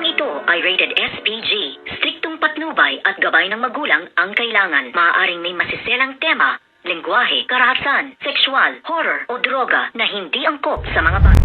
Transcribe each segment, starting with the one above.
Programang ito ay rated SPG. Striktong patnubay at gabay ng magulang ang kailangan. Maaaring may masiselang tema, lengguwahe, karahasan, sexual, horror o droga na hindi angkop sa mga bata.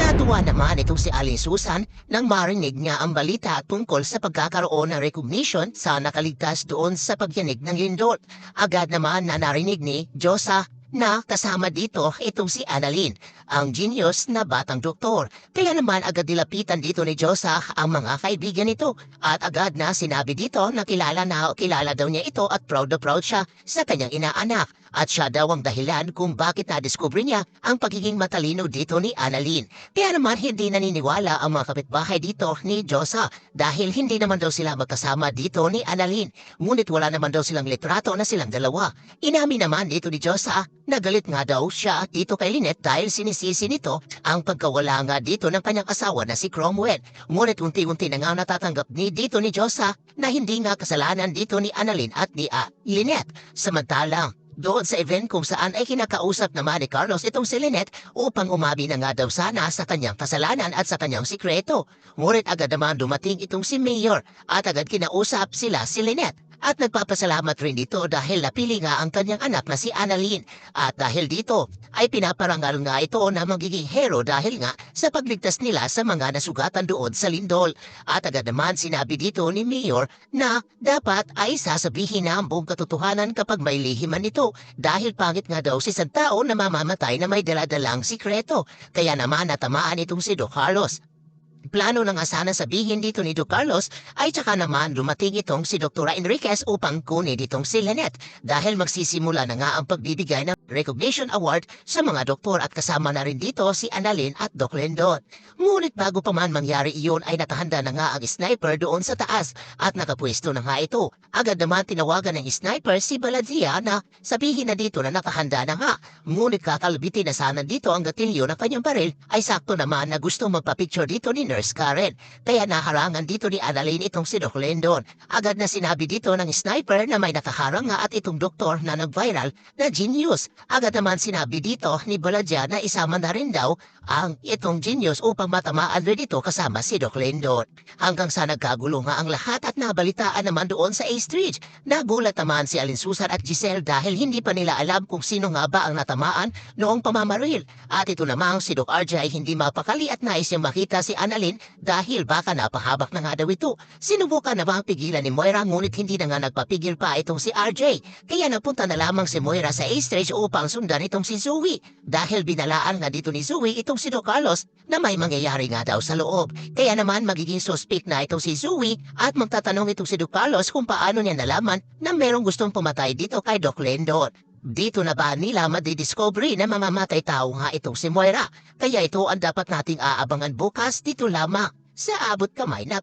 Natuwa naman itong si Aling Susan nang marinig niya ang balita tungkol sa pagkakaroon ng recognition sa nakaligtas doon sa pagyanig ng lindol. Agad naman na narinig ni Josa na kasama dito itong si Annalyn, ang genius na batang doktor. Kaya naman agad nilapitan dito ni Josa ang mga kaibigan nito at agad na sinabi dito na kilala na kilala daw niya ito at proud na proud siya sa kanyang inaanak. At siya daw ang dahilan kung bakit na-discover niya ang pagiging matalino dito ni Annalyn. Kaya naman hindi naniniwala ang mga kapitbahay dito ni Josa dahil hindi naman daw sila magkasama dito ni Annalyn. Ngunit wala naman daw silang litrato na silang dalawa. Inamin naman dito ni Josa na galit nga daw siya dito kay Lynette dahil sinisisi nito ang pagkawala nga dito ng kanyang asawa na si Cromwell. Ngunit unti-unti na nga natatanggap ni dito ni Josa na hindi nga kasalanan dito ni Annalyn at ni ah, Lynette. Samantalang doon sa event kung saan ay kinakausap naman ni Carlos itong si Lynette upang umabi na nga daw sana sa kanyang kasalanan at sa kanyang sikreto. Ngunit agad naman dumating itong si Mayor at agad kinausap sila si Lynette. At nagpapasalamat rin dito dahil napili nga ang kanyang anak na si Annalyn. At dahil dito ay pinaparangal nga ito na magiging hero dahil nga sa pagligtas nila sa mga nasugatan doon sa lindol. At agad naman sinabi dito ni Mayor na dapat ay sasabihin na ang buong katotohanan kapag may lihiman nito dahil pangit nga daw si isang tao na mamamatay na may daladalang sikreto. Kaya naman natamaan itong si Doc Carlos. Plano na nga sana sabihin dito ni Doc Carlos ay tsaka naman dumating itong si Dr. Enriquez upang kunin itong si Lynette dahil magsisimula na nga ang pagbibigay ng recognition award sa mga doktor at kasama na rin dito si Annalyn at Doc Lendon. Ngunit bago pa man mangyari iyon ay nakahanda na nga ang sniper doon sa taas at nakapwesto na nga ito. Agad naman tinawagan ng sniper si Baladia na sabihin na dito na nakahanda na nga. Ngunit kakalbitin na sana dito ang gatilyo ng kanyang baril ay sakto naman na gusto magpa-picture dito ni Nurse Karen. Kaya naharangan dito ni Annalyn itong si Doc Lendon. Agad na sinabi dito ng sniper na may nakaharang nga at itong doktor na nag-viral na genius. Agad naman sinabi dito ni Baladia na isama na rin daw ang itong genius upang matamaan rin ito kasama si Doc Lendon. Hanggang sa nagkagulo nga ang lahat at nabalitaan naman doon sa A Street. Nagulat naman si Alin Susan at Giselle dahil hindi pa nila alam kung sino nga ba ang natamaan noong pamamaril. At ito namang si Doc RJ hindi mapakali at nais niyang makita si Annalyn dahil baka napahabak na nga daw ito. Sinubukan na ba pigilan ni Moira ngunit hindi na nga nagpapigil pa itong si RJ. Kaya napunta na lamang si Moira sa A-Stage upang sundan itong si Zoe. Dahil binalaan nga dito ni Zoe itong si Doc Carlos na may mangyayari nga daw sa loob. Kaya naman magiging suspect na itong si Zoe at magtatanong itong si Doc Carlos kung paano niya nalaman na merong gustong pumatay dito kay Doc Lendon. Dito na ba nila madidiscovery na mamamatay tao nga itong si Moira? Kaya ito ang dapat nating aabangan bukas dito lamang sa abot kamay na